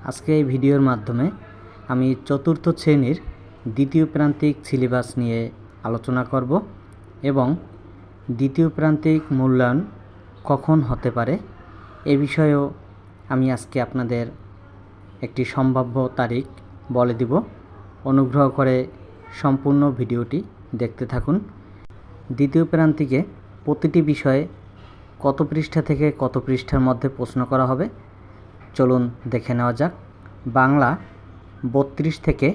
আজকে এই ভিডিওর মাধ্যমে আমি চতুর্থ শ্রেণির দ্বিতীয় প্রান্তিক সিলেবাস নিয়ে আলোচনা করব এবং দ্বিতীয় প্রান্তিক মূল্যায়ন কখন হতে পারে এ বিষয়েও আমি আজকে আপনাদের একটি সম্ভাব্য তারিখ বলে দিব। অনুগ্রহ করে সম্পূর্ণ ভিডিওটি দেখতে থাকুন। দ্বিতীয় প্রান্তিকে প্রতিটি বিষয়ে কত পৃষ্ঠা থেকে কত পৃষ্ঠার মধ্যে প্রশ্ন করা হবে চলুন দেখে নেওয়া যাক। বাংলা বত্রিশ থেকে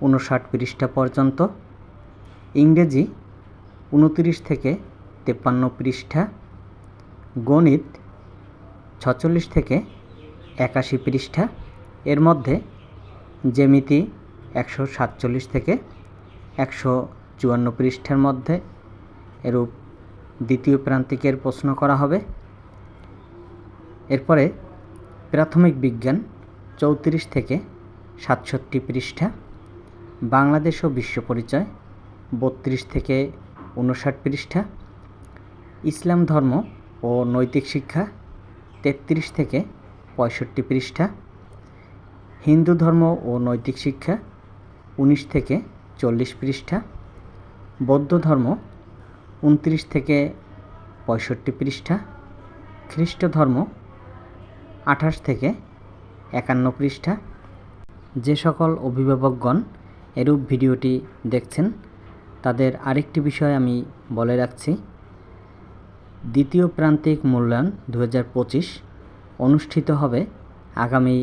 উনষাট পৃষ্ঠা পর্যন্ত। ইংরেজি উনতিরিশ থেকে তেপ্পান্ন পৃষ্ঠা। গণিত ছচল্লিশ থেকে একাশি পৃষ্ঠা। এর মধ্যে জেমিতি একশো সাতচল্লিশ থেকে একশো চুয়ান্ন পৃষ্ঠার মধ্যে। এরূপ দ্বিতীয় প্রান্তিকের প্রশ্ন করা হবে। এরপরে প্রাথমিক বিজ্ঞান চৌত্রিশ থেকে সাতষট্টি পৃষ্ঠা, বাংলাদেশ ও বিশ্ব পরিচয় বত্রিশ থেকে উনষাট পৃষ্ঠা, ইসলাম ধর্ম ও নৈতিক শিক্ষা তেত্রিশ থেকে পঁয়ষট্টি পৃষ্ঠা, হিন্দু ধর্ম ও নৈতিক শিক্ষা উনিশ থেকে চল্লিশ পৃষ্ঠা, বৌদ্ধ ধর্ম উনত্রিশ থেকে পঁয়ষট্টি পৃষ্ঠা খ্রিস্ট ধর্ম আঠাশ থেকে একান্ন পৃষ্ঠা। যে সকল অভিভাবকগণ এরূপ ভিডিওটি দেখছেন, তাদের আরেকটি বিষয় আমি বলে রাখছি। দ্বিতীয় প্রান্তিক মূল্যায়ন দু হাজার পঁচিশ অনুষ্ঠিত হবে আগামী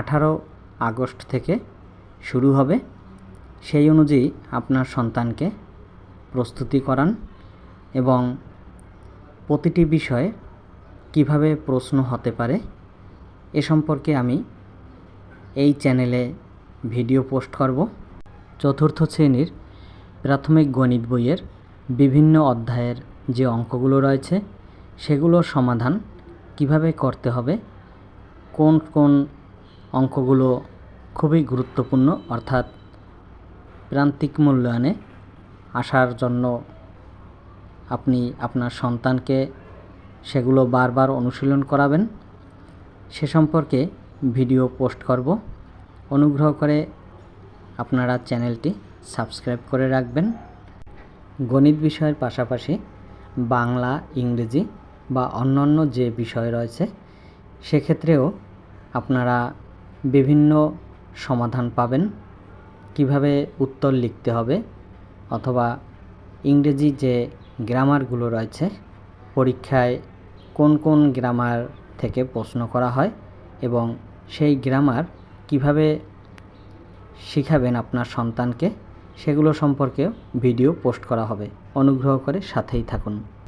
আঠারো আগস্ট থেকে শুরু হবে। সেই অনুযায়ী আপনার সন্তানকে প্রস্তুতি করান এবং প্রতিটি বিষয়ে কীভাবে প্রশ্ন হতে পারে এ সম্পর্কে আমি এই চ্যানেলে ভিডিও পোস্ট করব। চতুর্থ শ্রেণির প্রাথমিক গণিত বইয়ের বিভিন্ন অধ্যায়ের যে অঙ্কগুলো রয়েছে, সেগুলোর সমাধান কীভাবে করতে হবে, কোন কোন অঙ্কগুলো খুবই গুরুত্বপূর্ণ, অর্থাৎ প্রান্তিক মূল্যায়নে আসার জন্য আপনি আপনার সন্তানকে সেগুলো বারবার অনুশীলন করাবেন। সে সম্পর্কে ভিডিও পোস্ট করব। অনুগ্রহ করে আপনারা চ্যানেলটি সাবস্ক্রাইব করে রাখবেন। গণিত বিষয়ের পাশাপাশি বাংলা, ইংরেজি বা অন্যান্য যে বিষয় রয়েছে, সেক্ষেত্রেও আপনারা বিভিন্ন সমাধান পাবেন। কীভাবে উত্তর লিখতে হবে অথবা ইংরেজি যে গ্রামারগুলো রয়েছে, পরীক্ষায় কোন কোন গ্রামার থেকে প্রশ্ন করা হয় এবং সেই গ্রামার কীভাবে শিখাবেন আপনার সন্তানকে, সেগুলো সম্পর্কেও ভিডিও পোস্ট করা হবে। অনুগ্রহ করে সাথেই থাকুন।